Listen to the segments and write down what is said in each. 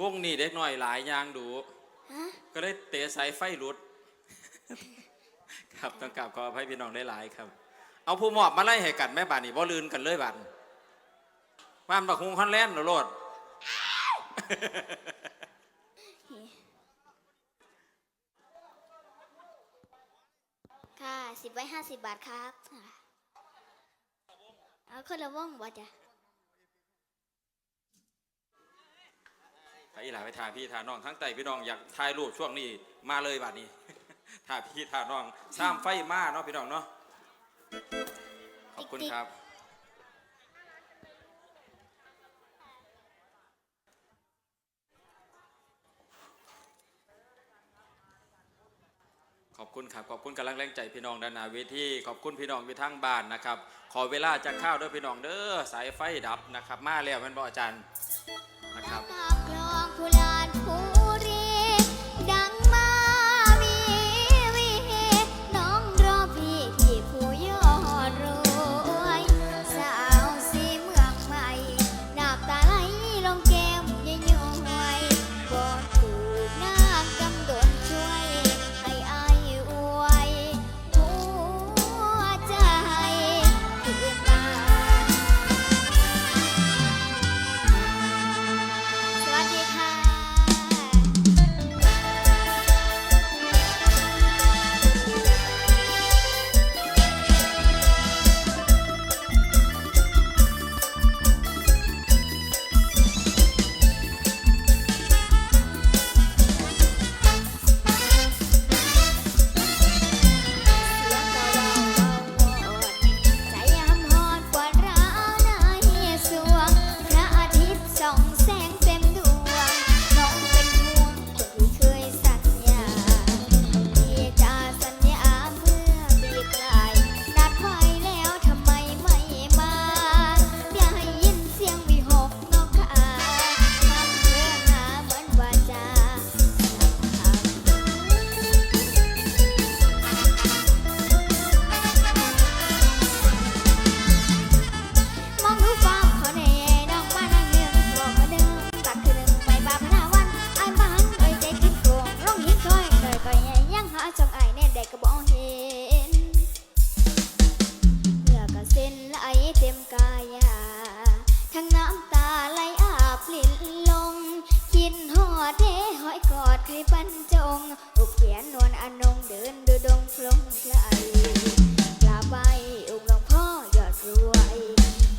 วงนี้เด็กน้อยหลายอยางดูฮะก็เลยเตะสายไฟหลุด ครับต้องกราบขออภัยพี่น้องได้หลายครับ เอาผู้มอบมาไล่ให้กันแม่บานนี่บ่ลืนกันเลยบานบ้านบักฮุงคอนแลนด์เหรอโลดค่ะสิบไว้ห้าสิบบาทครับค่ะเอาคนละวงบ่จ้ะ ไปอีหลาไปถ่ายพี่ถ่ายน้องทั้งไตพี่น้องอยากถ่ายรูปช่วงนี้มาเลยบาดนี้ถ่ายพี่ถ่ายน้องสร้างไฟมาเนาะพี่น้องเนาะขอบคุณครับขอบคุณครับขอบคุณกำลังแรงใจพี่น้องด้านนาเวทีขอบคุณพี่น้องอยู่ทั้งบ้านนะครับ ขอเวลาจะเข้าวด้วยพี่น้องเด้อสายไฟดับนะครับ มาแล้วมันบออาจารย์นะครับ ต กอดใครบรรจงอุกเขียนนวลอนงเดินดูดงพลงไกลกราบไหว้องค์หลวงพ่อยอดรวย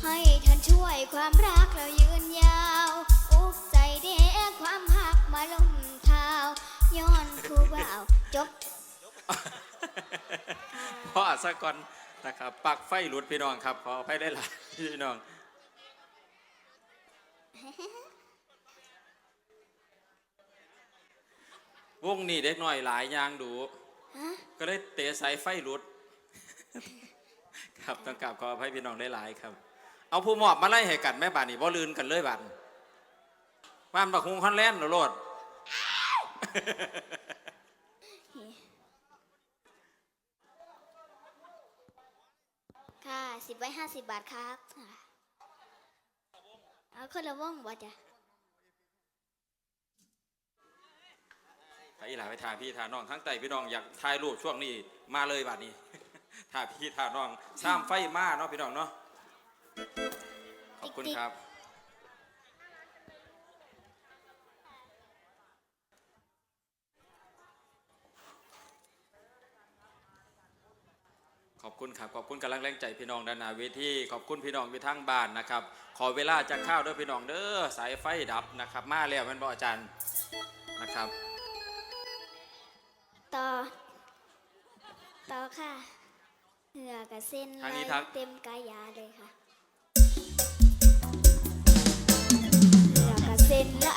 ให้ท่านช่วยความรักเรายืนยาว อุกใจเด้ความหักมาลงเท้าย้อนคู่บ่าวจบพ่อสะก่อนนะครับปักไฟหลุดพี่น้องครับขออภัยได้หลายพี่น้อง วงนี้เด็กน้อยหลายอยางดู ฮะก็เลยเตะสายไฟหลุด ครับต้องกราบขออภัยพี่น้องได้หลายครับ เอาผู้มอบมาไล่ให้กันแม่บานนี่บ่ลืนกันเลยบานบ้านบักฮุงคอนแลนด์เหรอโลด ค่ะสิบไว้ห้าสิบบาทครับค่ะเอาคนละวงบ่จ้ะ ไปอีหลาไปถ่ายพี่ถ่ายน้องทั้งไตพี่น้องอยากถ่ายรูปช่วงนี้มาเลยบาดนี้ถ่ายพี่ถ่ายน้องสร้างไฟมาเนาะพี่น้องเนาะขอบคุณครับขอบคุณครับขอบคุณกำลังแรงใจพี่น้องด้านนาเวทีขอบคุณพี่น้องอยู่ทั้งบ้านนะครับ ขอเวลาจะข้าวด้วยพี่น้องเด้อสายไฟดับนะครับ มาแล้วมันบอกอาจารย์นะครับ ต่อค่ะ เหงื่อกับเส้นลางเต็มกายาเลยค่ะ เหงื่อกับเส้นไหล